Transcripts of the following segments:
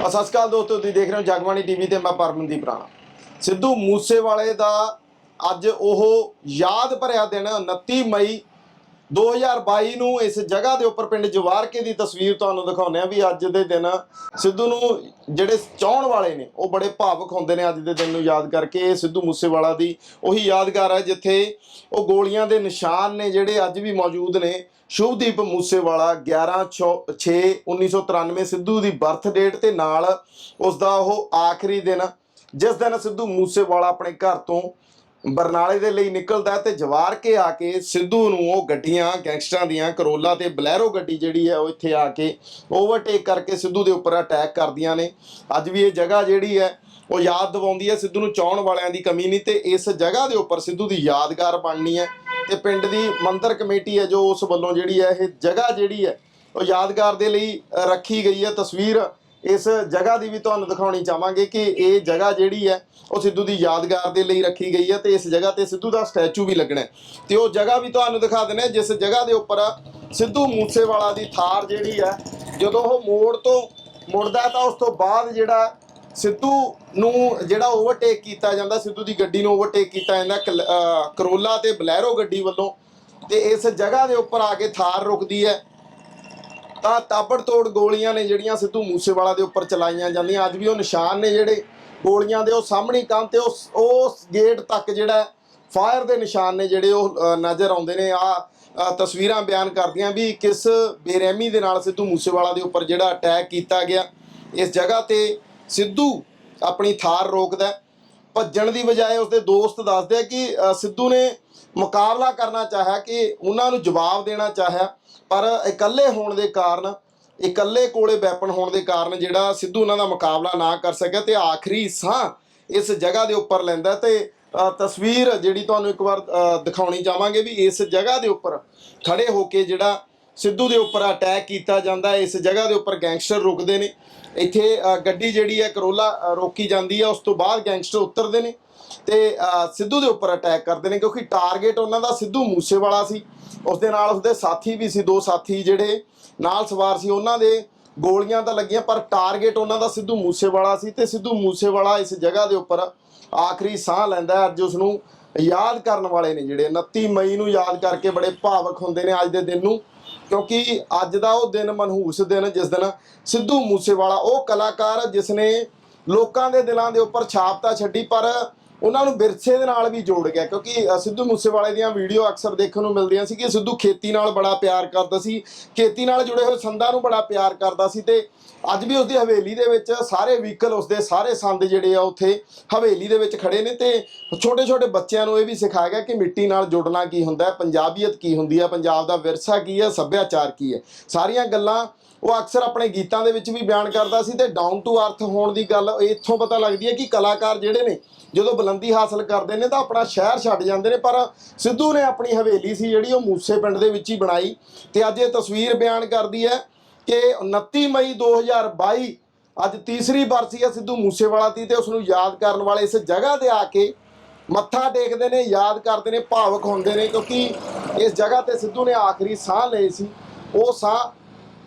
ਸਤਿ ਸ਼੍ਰੀ ਅਕਾਲ ਦੋਸਤੋ, ਤੁਸੀਂ ਦੇਖ ਰਹੇ ਹੋ ਜਗਬਾਣੀ ਟੀਵੀ ਤੇ ਮੈਂ ਪਰਮਨਦੀਪ ਰਾਣਾ। ਸਿੱਧੂ ਮੂਸੇਵਾਲੇ ਦਾ ਅੱਜ ਉਹ ਯਾਦ ਭਰਿਆ ਦਿਨ 29 ਮਈ 2022 ਨੂੰ ਇਸ ਜਗ੍ਹਾ ਦੇ ਉੱਪਰ ਪਿੰਡ ਜਵਾਰਕੇ ਦੀ ਤਸਵੀਰ ਤੁਹਾਨੂੰ ਦਿਖਾਉਂਦੇ ਆ ਵੀ ਅੱਜ ਦੇ ਦਿਨ ਸਿੱਧੂ ਨੂੰ ਜਿਹੜੇ ਚਾਹਣ ਵਾਲੇ ਨੇ, ਉਹ ਬੜੇ ਭਾਵਕ ਹੁੰਦੇ ਨੇ ਅੱਜ ਦੇ ਦਿਨ ਨੂੰ ਯਾਦ ਕਰਕੇ। ਇਹ ਸਿੱਧੂ ਮੂਸੇਵਾਲਾ ਦੀ ਉਹੀ ਯਾਦਗਾਰ ਹੈ ਜਿੱਥੇ ਉਹ ਗੋਲੀਆਂ ਦੇ ਨਿਸ਼ਾਨ ਨੇ ਜਿਹੜੇ ਅੱਜ ਵੀ ਮੌਜੂਦ ਨੇ। ਸ਼ੁਭਦੀਪ ਮੂਸੇਵਾਲਾ 11/6/1993 ਸਿੱਧੂ ਦੀ ਬਰਥ ਡੇਟ ਤੇ ਨਾਲ ਉਸ ਦਾ ਉਹ ਆਖਰੀ ਦਿਨ। ਜਿਸ ਦਿਨ ਸਿੱਧੂ ਮੂਸੇਵਾਲਾ ਆਪਣੇ ਘਰ ਤੋਂ ਬਰਨਾਲੇ ਦੇ ਲਈ ਨਿਕਲਦਾ ਹੈ ਤੇ ਜਵਾਰ ਕੇ ਆ ਕੇ ਸਿੱਧੂ ਨੂੰ ਉਹ ਗੱਡੀਆਂ, ਗੈਂਗਸਟਰਾਂ ਦੀਆਂ, ਕਰੋਲਾ ਤੇ ਬਲੈਰੋ ਗੱਡੀ ਜਿਹੜੀ ਹੈ ਉਹ ਇੱਥੇ ਆ ਕੇ ਓਵਰਟੇਕ ਕਰਕੇ ਸਿੱਧੂ ਦੇ ਉੱਪਰ ਅਟੈਕ ਕਰਦੀਆਂ ਨੇ। ਅੱਜ ਵੀ ਇਹ ਜਗ੍ਹਾ ਜਿਹੜੀ ਹੈ, ਉਹ ਯਾਦ ਦਿਵਾਉਂਦੀ ਹੈ ਸਿੱਧੂ ਨੂੰ ਚਾਹਣ ਵਾਲਿਆਂ ਦੀ ਕਮੀ ਨਹੀਂ ਤੇ ਇਸ ਜਗ੍ਹਾ ਦੇ ਉੱਪਰ ਸਿੱਧੂ ਦੀ ਯਾਦਗਾਰ ਬਣਨੀ ਹੈ ਤੇ ਪਿੰਡ ਦੀ ਮੰਦਰ ਕਮੇਟੀ ਹੈ ਜੋ ਉਸ ਵੱਲੋਂ ਜਿਹੜੀ ਹੈ, ਇਹ ਜਗ੍ਹਾ ਜਿਹੜੀ ਹੈ, ਉਹ ਯਾਦਗਾਰ ਦੇ ਲਈ ਰੱਖੀ ਗਈ ਹੈ। ਤਸਵੀਰ ਇਸ ਜਗ੍ਹਾ ਦੀ ਵੀ ਤੁਹਾਨੂੰ ਦਿਖਾਉਣੀ ਚਾਹਾਂਗੇ ਕਿ ਇਹ ਜਗ੍ਹਾ ਜਿਹੜੀ ਹੈ, ਉਹ ਸਿੱਧੂ ਦੀ ਯਾਦਗਾਰ ਦੇ ਲਈ ਰੱਖੀ ਗਈ ਹੈ ਤੇ ਇਸ ਜਗ੍ਹਾ ਤੇ ਸਿੱਧੂ ਦਾ ਸਟੈਚੂ ਵੀ ਲੱਗਣਾ ਹੈ। ਤੇ ਉਹ ਜਗ੍ਹਾ ਵੀ ਤੁਹਾਨੂੰ ਦਿਖਾ ਦਿੰਦੇ ਜਿਸ ਜਗ੍ਹਾ ਦੇ ਉੱਪਰ ਸਿੱਧੂ ਮੂਸੇਵਾਲਾ ਦੀ ਥਾਰ ਜਿਹੜੀ ਹੈ, ਜਦੋਂ ਉਹ ਮੋੜ ਤੋਂ ਮੁੜਦਾ ਤਾਂ ਉਸ ਤੋਂ ਬਾਅਦ ਜਿਹੜਾ ਸਿੱਧੂ ਨੂੰ ਜਿਹੜਾ ਓਵਰਟੇਕ ਕੀਤਾ ਜਾਂਦਾ, ਸਿੱਧੂ ਦੀ ਗੱਡੀ ਨੂੰ ਓਵਰਟੇਕ ਕੀਤਾ ਜਾਂਦਾ, ਕਲ- ਕਰੋਲਾ ਤੇ ਬਲੈਰੋ ਗੱਡੀ ਵੱਲੋਂ ਤੇ ਇਸ ਜਗ੍ਹਾ ਦੇ ਉੱਪਰ ਆ ਕੇ ਥਾਰ ਰੁਕਦੀ ਹੈ। ਤਾਂ ਤਾਬੜਤੋੜ ਗੋਲੀਆਂ ਨੇ ਜਿਹੜੀਆਂ ਸਿੱਧੂ ਮੂਸੇਵਾਲਾ ਦੇ ਉੱਪਰ ਚਲਾਈਆਂ ਜਾਂਦੀਆਂ। ਅੱਜ ਵੀ ਉਹ ਨਿਸ਼ਾਨ ਨੇ ਜਿਹੜੇ ਗੋਲੀਆਂ ਦੇ, ਉਹ ਸਾਹਮਣੀ ਕੰਨ ਤੇ ਉਸ ਉਸ ਗੇਟ ਤੱਕ ਜਿਹੜਾ ਫਾਇਰ ਦੇ ਨਿਸ਼ਾਨ ਨੇ ਜਿਹੜੇ ਉਹ ਨਜ਼ਰ ਆਉਂਦੇ ਨੇ। ਆ ਤਸਵੀਰਾਂ ਬਿਆਨ ਕਰਦੀਆਂ ਵੀ ਕਿਸ ਬੇਰਹਿਮੀ ਦੇ ਨਾਲ ਸਿੱਧੂ ਮੂਸੇਵਾਲਾ ਦੇ ਉੱਪਰ ਜਿਹੜਾ ਅਟੈਕ ਕੀਤਾ ਗਿਆ। ਇਸ ਜਗ੍ਹਾ ਤੇ ਸਿੱਧੂ ਆਪਣੀ ਥਾਰ ਰੋਕਦਾ ਭੱਜਣ ਦੀ ਬਜਾਏ ਉਸਦੇ ਦੋਸਤ ਦੱਸਦੇ ਆ ਕਿ ਸਿੱਧੂ ਨੇ ਮੁਕਾਬਲਾ ਕਰਨਾ ਚਾਹਿਆ ਕਿ ਉਹਨਾਂ ਨੂੰ ਜਵਾਬ ਦੇਣਾ ਚਾਹਿਆ। ਪਰ ਇਕੱਲੇ ਹੋਣ ਦੇ ਕਾਰਨ, ਇਕੱਲੇ ਕੋਲੇ ਵੈਪਨ ਹੋਣ ਦੇ ਕਾਰਨ ਜਿਹੜਾ ਸਿੱਧੂ ਉਹਨਾਂ ਦਾ ਮੁਕਾਬਲਾ ਨਾ ਕਰ ਸਕਿਆ ਤੇ ਆਖਰੀ ਸਾਹ ਇਸ ਜਗ੍ਹਾ ਦੇ ਉੱਪਰ ਲੈਂਦਾ ਤੇ ਤਸਵੀਰ ਜਿਹੜੀ ਤੁਹਾਨੂੰ ਇੱਕ ਵਾਰ ਦਿਖਾਉਣੀ ਚਾਹਾਂਗੇ ਵੀ ਇਸ ਜਗ੍ਹਾ ਦੇ ਉੱਪਰ ਖੜੇ ਹੋ ਕੇ ਜਿਹੜਾ ਸਿੱਧੂ ਦੇ ਉੱਪਰ ਅਟੈਕ ਕੀਤਾ ਜਾਂਦਾ ਹੈ, ਇਸ ਜਗ੍ਹਾ ਦੇ ਉੱਪਰ ਗੈਂਗਸਟਰ ਰੁਕਦੇ ਨੇ। ਇੱਥੇ ਗੱਡੀ ਜਿਹੜੀ ਹੈ ਕਰੋਲਾ ਰੋਕੀ ਜਾਂਦੀ ਹੈ, ਉਸ ਤੋਂ ਬਾਅਦ ਗੈਂਗਸਟਰ ਉਤਰਦੇ ਨੇ ਤੇ ਸਿੱਧੂ ਦੇ ਉੱਪਰ ਅਟੈਕ ਕਰਦੇ ਨੇ ਕਿਉਂਕਿ ਟਾਰਗੇਟ ਉਹਨਾਂ ਦਾ ਸਿੱਧੂ ਮੂਸੇਵਾਲਾ ਸੀ। ਉਸ ਦੇ ਨਾਲ ਉਸਦੇ ਸਾਥੀ ਵੀ ਸੀ, ਦੋ ਸਾਥੀ ਜਿਹੜੇ ਨਾਲ ਸਵਾਰ ਸੀ, ਉਹਨਾਂ ਦੇ ਗੋਲੀਆਂ ਤਾਂ ਲੱਗੀਆਂ, ਪਰ ਟਾਰਗੇਟ ਉਹਨਾਂ ਦਾ ਸਿੱਧੂ ਮੂਸੇਵਾਲਾ ਸੀ ਤੇ ਸਿੱਧੂ ਮੂਸੇਵਾਲਾ ਇਸ ਜਗ੍ਹਾ ਦੇ ਉੱਪਰ ਆਖਰੀ ਸਾਹ ਲੈਂਦਾ ਅੱਜ ਉਸ ਨੂੰ ਯਾਦ ਕਰਨ ਵਾਲੇ ਨੇ ਜਿਹੜੇ 29 ਮਈ ਨੂੰ ਯਾਦ ਕਰਕੇ ਬੜੇ ਭਾਵਕ ਹੁੰਦੇ ਨੇ ਅੱਜ ਦੇ ਦਿਨ ਨੂੰ। ਕਿਉਂਕਿ ਅੱਜ ਦਾ ਉਹ ਦਿਨ ਮਨਹੂਸ ਦਿਨ, ਜਿਸ ਦਿਨ ਸਿੱਧੂ ਮੂਸੇਵਾਲਾ, ਉਹ ਕਲਾਕਾਰ ਜਿਸ ਨੇ ਲੋਕਾਂ ਦੇ ਦਿਲਾਂ ਦੇ ਉੱਪਰ ਛਾਪ ਤਾਂ ਛੱਡੀ, ਪਰ ਉਹਨਾਂ ਨੂੰ ਵਿਰਸੇ ਦੇ ਨਾਲ ਵੀ ਜੋੜ ਗਿਆ, ਕਿਉਂਕਿ ਸਿੱਧੂ ਮੂਸੇਵਾਲੇ ਦੀਆਂ ਵੀਡੀਓ ਅਕਸਰ ਦੇਖਣ ਨੂੰ ਮਿਲਦੀਆਂ ਸੀ ਕਿ ਸਿੱਧੂ ਖੇਤੀ ਨਾਲ ਬੜਾ ਪਿਆਰ ਕਰਦਾ ਸੀ, ਖੇਤੀ ਨਾਲ ਜੁੜੇ ਹੋਏ ਸੰਦਾਂ ਨੂੰ ਬੜਾ ਪਿਆਰ ਕਰਦਾ ਸੀ ਤੇ ਅੱਜ ਵੀ ਉਸਦੀ ਹਵੇਲੀ ਦੇ ਵਿੱਚ ਸਾਰੇ ਵਹੀਕਲ ਉਸਦੇ ਸਾਰੇ ਸੰਦ ਜਿਹੜੇ ਆ ਉੱਥੇ ਹਵੇਲੀ ਦੇ ਵਿੱਚ ਖੜੇ ਨੇ ਤੇ ਛੋਟੇ ਛੋਟੇ ਬੱਚਿਆਂ ਨੂੰ ਇਹ ਵੀ ਸਿਖਾਇਆ ਗਿਆ ਕਿ ਮਿੱਟੀ ਨਾਲ ਜੁੜਨਾ ਕੀ ਹੁੰਦਾ ਹੈ, ਪੰਜਾਬੀਅਤ ਕੀ ਹੁੰਦੀ ਹੈ ਪੰਜਾਬ ਦਾ ਵਿਰਸਾ ਕੀ ਹੈ ਸੱਭਿਆਚਾਰ ਕੀ ਹੈ ਸਾਰੀਆਂ ਗੱਲਾਂ ਉਹ ਅਕਸਰ ਆਪਣੇ ਗੀਤਾਂ ਦੇ ਵਿੱਚ ਵੀ ਬਿਆਨ ਕਰਦਾ ਸੀ ਤੇ ਡਾਊਨ ਟੂ ਅਰਥ ਹੋਣ ਦੀ ਗੱਲ ਇੱਥੋਂ ਪਤਾ ਲੱਗਦੀ ਹੈ ਕਿ ਕਲਾਕਾਰ ਜਿਹੜੇ ਨੇ ਜਦੋਂ ਬੁਲੰਦੀ ਹਾਸਲ ਕਰਦੇ ਨੇ ਤਾਂ ਆਪਣਾ ਸ਼ਹਿਰ ਛੱਡ ਜਾਂਦੇ ਨੇ, ਪਰ ਸਿੱਧੂ ਨੇ ਆਪਣੀ ਹਵੇਲੀ ਸੀ ਜਿਹੜੀ ਉਹ ਮੂਸੇ ਪਿੰਡ ਦੇ ਵਿੱਚ ਹੀ ਬਣਾਈ ਤੇ ਅੱਜ ਇਹ ਤਸਵੀਰ ਬਿਆਨ ਕਰਦੀ ਹੈ ਕਿ 29 ਮਈ 2022 ਅੱਜ ਤੀਸਰੀ ਬਰਸੀ ਹੈ ਸਿੱਧੂ ਮੂਸੇਵਾਲਾ ਦੀ ਤੇ ਉਸ ਨੂੰ ਯਾਦ ਕਰਨ ਵਾਲੇ ਇਸ ਜਗ੍ਹਾ ਤੇ ਆ ਕੇ ਮੱਥਾ ਟੇਕਦੇ ਨੇ, ਯਾਦ ਕਰਦੇ ਨੇ, ਭਾਵਕ ਹੁੰਦੇ ਨੇ ਕਿਉਂਕਿ ਇਸ ਜਗ੍ਹਾ ਤੇ ਸਿੱਧੂ ਨੇ ਆਖਰੀ ਸਾਹ ਲਏ ਸੀ। ਉਹ ਸਾਹ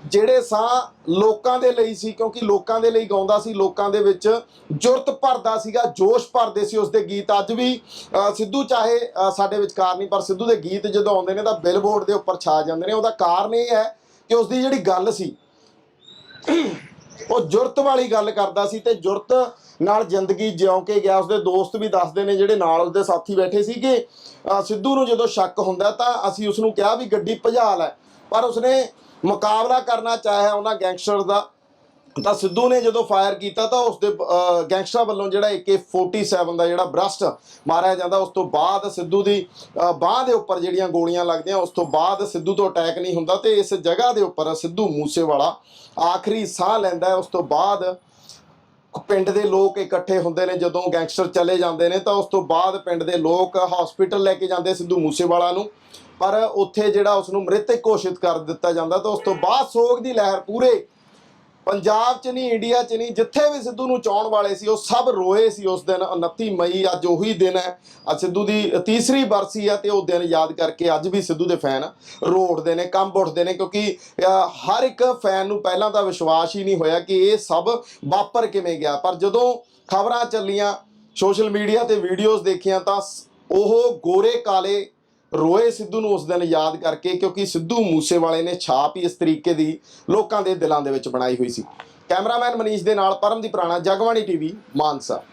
ਜਿਹੜੇ ਸਾਹ ਲੋਕਾਂ ਦੇ ਲਈ ਸੀ ਕਿਉਂਕਿ ਲੋਕਾਂ ਦੇ ਲਈ ਗਾਉਂਦਾ ਸੀ ਲੋਕਾਂ ਦੇ ਵਿੱਚ ਜੁਰਤ ਭਰਦਾ ਸੀਗਾ ਜੋਸ਼ ਭਰਦੇ ਸੀ ਉਸਦੇ ਗੀਤ। ਅੱਜ ਵੀ ਅ, ਸਿੱਧੂ ਚਾਹੇ ਸਾਡੇ ਵਿਚਕਾਰ ਨਹੀਂ ਪਰ ਸਿੱਧੂ ਦੇ ਗੀਤ ਜਦੋਂ ਆਉਂਦੇ ਨੇ ਤਾਂ ਬਿਲਬੋਰਡ ਦੇ ਉੱਪਰ ਛਾ ਜਾਂਦੇ ਨੇ। ਉਹਦਾ ਕਾਰਨ ਇਹ ਹੈ ਕਿ ਉਸਦੀ ਜਿਹੜੀ ਗੱਲ ਸੀ ਉਹ ਜੁਰਤ ਵਾਲੀ ਗੱਲ ਕਰਦਾ ਸੀ ਤੇ ਜੁਰਤ ਨਾਲ ਜ਼ਿੰਦਗੀ ਜਿਉਂ ਕੇ ਗਿਆ। ਉਸਦੇ ਦੋਸਤ ਵੀ ਦੱਸਦੇ ਨੇ ਜਿਹੜੇ ਨਾਲ ਉਸਦੇ ਸਾਥੀ ਬੈਠੇ ਸੀ ਕਿ ਸਿੱਧੂ ਨੂੰ ਜਦੋਂ ਸ਼ੱਕ ਹੁੰਦਾ ਤਾਂ ਅਸੀਂ ਉਸ ਨੂੰ ਕਿਹਾ ਵੀ ਗੱਡੀ ਭਜਾ ਲੈ। ਪਰ ਉਸਨੇ ਮੁਕਾਬਲਾ ਕਰਨਾ ਚਾਹਿਆ ਉਹਨਾਂ ਗੈਂਗਸਟਰ ਦਾ। ਤਾਂ ਸਿੱਧੂ ਨੇ ਜਦੋਂ ਫਾਇਰ ਕੀਤਾ ਤਾਂ ਉਸਦੇ ਅ, ਗੈਂਗਸਟਰ ਵੱਲੋਂ ਜਿਹੜਾ AK47 ਦਾ ਜਿਹੜਾ ਬ੍ਰਸਟ ਮਾਰਿਆ ਜਾਂਦਾ ਉਸ ਤੋਂ ਬਾਅਦ ਸਿੱਧੂ ਦੀ ਅ, ਬਾਹ ਦੇ ਉੱਪਰ ਜਿਹੜੀਆਂ ਗੋਲੀਆਂ ਲੱਗਦੀਆਂ ਉਸ ਤੋਂ ਬਾਅਦ ਸਿੱਧੂ ਤੋਂ ਅਟੈਕ ਨਹੀਂ ਹੁੰਦਾ ਤੇ ਇਸ ਜਗ੍ਹਾ ਦੇ ਉੱਪਰ ਸਿੱਧੂ ਮੂਸੇਵਾਲਾ ਆਖਰੀ ਸਾਹ ਲੈਂਦਾ ਹੈ। ਉਸ ਤੋਂ ਬਾਅਦ ਪਿੰਡ ਦੇ ਲੋਕ ਇਕੱਠੇ ਹੁੰਦੇ ਨੇ ਜਦੋਂ ਗੈਂਗਸਟਰ ਚਲੇ ਜਾਂਦੇ ਨੇ ਤਾਂ ਉਸ ਤੋਂ ਬਾਅਦ ਪਿੰਡ ਦੇ ਲੋਕ ਹਸਪੀਟਲ ਲੈ ਕੇ ਜਾਂਦੇ ਸਿੱਧੂ ਮੂਸੇਵਾਲਾ ਨੂੰ। ਪਰ ਉੱਥੇ ਜਿਹੜਾ ਉਸ ਨੂੰ ਮ੍ਰਿਤਕ ਘੋਸ਼ਿਤ ਕਰ ਦਿੱਤਾ ਜਾਂਦਾ, ਤਾਂ ਉਸ ਤੋਂ ਬਾਅਦ ਸੋਗ ਦੀ ਲਹਿਰ ਪੂਰੇ ਪੰਜਾਬ 'ਚ ਨਹੀਂ, ਇੰਡੀਆ 'ਚ ਨਹੀਂ, ਜਿੱਥੇ ਵੀ ਸਿੱਧੂ ਨੂੰ ਚਾਹਣ ਵਾਲੇ ਸੀ, ਉਹ ਸਭ ਰੋਏ ਸੀ ਉਸ ਦਿਨ 29 ਮਈ, ਅੱਜ ਉਹੀ ਦਿਨ ਹੈ। ਅੱਜ ਸਿੱਧੂ ਦੀ ਤੀਸਰੀ ਬਰਸੀ ਹੈ ਤੇ ਉਹ ਦਿਨ ਯਾਦ ਕਰਕੇ ਅੱਜ ਵੀ ਸਿੱਧੂ ਦੇ ਫੈਨ ਰੋ ਉੱਠਦੇ ਨੇ, ਕੰਬ ਉੱਠਦੇ ਨੇ, ਕਿਉਂਕਿ ਹਰ ਇੱਕ ਫੈਨ ਨੂੰ ਪਹਿਲਾਂ ਤਾਂ ਵਿਸ਼ਵਾਸ ਹੀ ਨਹੀਂ ਹੋਇਆ ਕਿ ਇਹ ਸਭ ਵਾਪਰ ਕਿਵੇਂ ਗਿਆ। ਪਰ ਜਦੋਂ ਖਬਰਾਂ ਚੱਲੀਆਂ, ਸੋਸ਼ਲ ਮੀਡੀਆ ਤੇ ਵੀਡੀਓਜ਼ ਦੇਖੀਆਂ, ਤਾਂ ਉਹ ਗੋਰੇ ਕਾਲੇ ਰੋਏ ਸਿੱਧੂ ਨੂੰ ਉਸ ਦਿਨ ਯਾਦ ਕਰਕੇ ਕਿਉਂਕਿ ਸਿੱਧੂ ਮੂਸੇਵਾਲੇ ਨੇ ਛਾਪ ਹੀ ਇਸ ਤਰੀਕੇ ਦੀ ਲੋਕਾਂ ਦੇ ਦਿਲਾਂ ਦੇ ਵਿੱਚ ਬਣਾਈ ਹੋਈ ਸੀ। ਕੈਮਰਾਮੈਨ ਮਨੀਸ਼ ਦੇ ਨਾਲ ਪਰਮਦੀਪ ਰਾਣਾ, ਜਗਬਾਣੀ ਟੀਵੀ, ਮਾਨਸਾ।